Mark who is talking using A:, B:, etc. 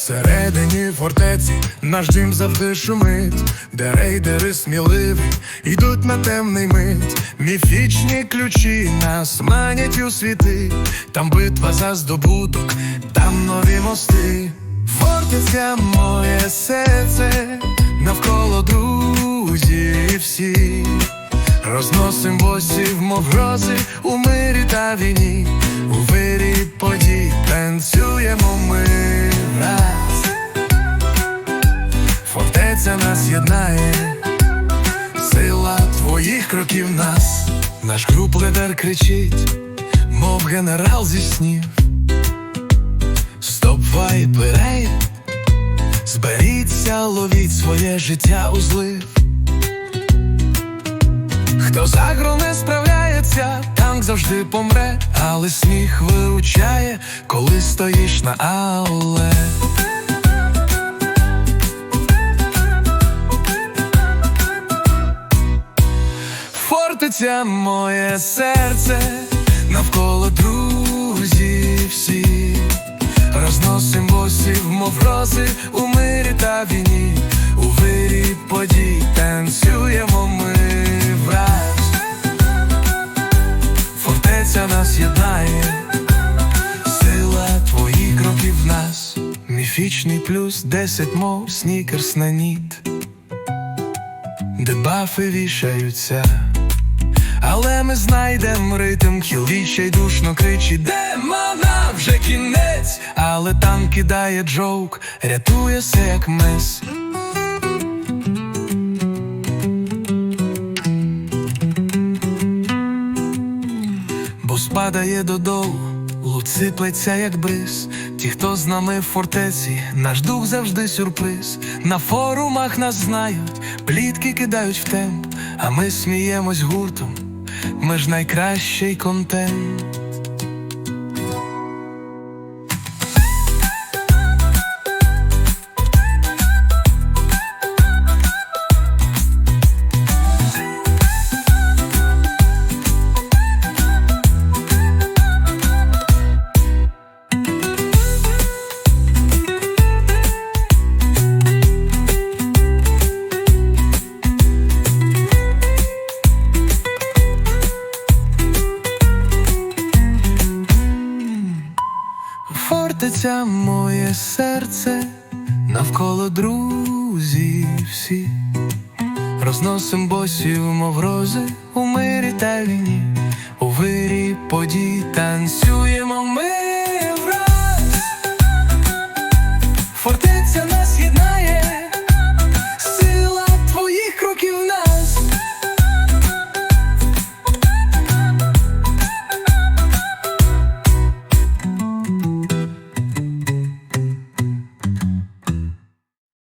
A: Всередині фортеці наш дім завжди шумить, де рейдери сміливі йдуть на темний мить. Міфічні ключі нас манять у світи, там битва за здобуток, там нові мости. Фортеця моє серце, навколо друзі всі. Розносим босів, мов грози у мирі та війні, у вирі подій танцюємо ми кроків нас, наш груп лидер кричить, мов генерал зі снів. Стоп вайперей, зберіться, ловіть своє життя у злив. Хто з агро не справляється, танк завжди помре, але сміх виручає, коли стоїш на але. Фортеця моє серце, навколо друзі всі. Розносим босів, мов рози у мирі та війні, у вирі подій танцюємо ми враз. Фортеця нас єднає, сила твоїх кроків в нас. Міфічний плюс десять, мов снікерс на ніт, де бафи вішаються. Але ми знайдем ритм, відчай душно кричить Демона вже кінець, але там кидає джоук, рятує се як мис. Бо спадає додолу, лут сиплеться як бриз. Ті, хто з нами в фортеці, наш дух завжди сюрприз. На форумах нас знають, плітки кидають в темп, а ми сміємось гуртом. Ми ж найкращий контент. Фортеця моє серце, навколо друзів всі. Розносим босів, мов рози у мирі та війні, у вирі подій танцюємо